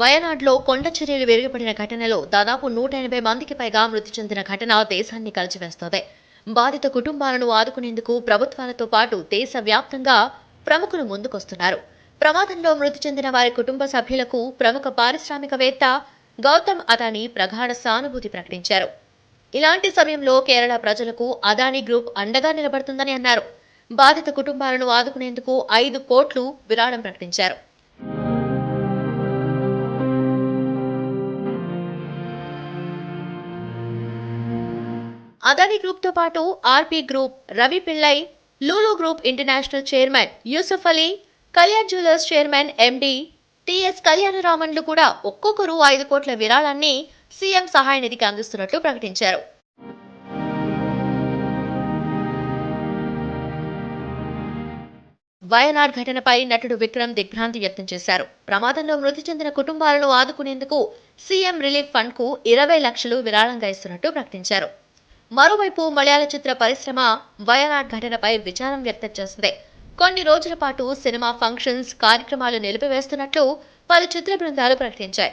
వయనాడ్లో కొండ చర్యలు విరిగిపడిన ఘటనలో దాదాపు నూట ఎనభై మందికి పైగా మృతి చెందిన ఘటన దేశాన్ని కలిచివేస్తోంది. బాధిత కుటుంబాలను ఆదుకునేందుకు ప్రభుత్వాలతో పాటు దేశవ్యాప్తంగా ప్రముఖులు ముందుకొస్తున్నారు. ప్రమాదంలో మృతి చెందిన వారి కుటుంబ సభ్యులకు ప్రముఖ పారిశ్రామికవేత్త గౌతమ్ అదానీ ప్రగాఢ సానుభూతి ప్రకటించారు. ఇలాంటి సమయంలో కేరళ ప్రజలకు అదానీ గ్రూప్ అండగా నిలబడుతుందని అన్నారు. బాధిత కుటుంబాలను ఆదుకునేందుకు ఐదు కోట్లు విరాళం ప్రకటించారు. అదని గ్రూప్తో పాటు RP group Ravi Pillai Lulu group international chairman Yusuf Ali Kalyan jewellers chairman MD TS కళ్యాణరామన్లు కూడా ఒక్కొక్కరు ఐదు కోట్ల విరాళాన్ని సీఎం సహాయ నిధికి అందిస్తున్నట్లు ప్రకటించారు. వయనాడ్ ఘటనపై నటుడు విక్రమ్ దిగ్భ్రాంతి వ్యక్తం చేశారు. ప్రమాదంలో మృతి చెందిన కుటుంబాలను ఆదుకునేందుకు సీఎం రిలీఫ్ ఫండ్కు ఇరవై లక్షలు విరాళంగా ఇస్తున్నట్టు ప్రకటించారు. మరోవైపు మలయాళ చిత్ర పరిశ్రమ వయనాడ్ ఘటనపై విచారం వ్యక్తం చేసింది కొన్ని రోజుల పాటు సినిమా ఫంక్షన్స్ కార్యక్రమాలు నిలిపివేస్తున్నట్లు పలు చిత్ర బృందాలు ప్రకటించాయి.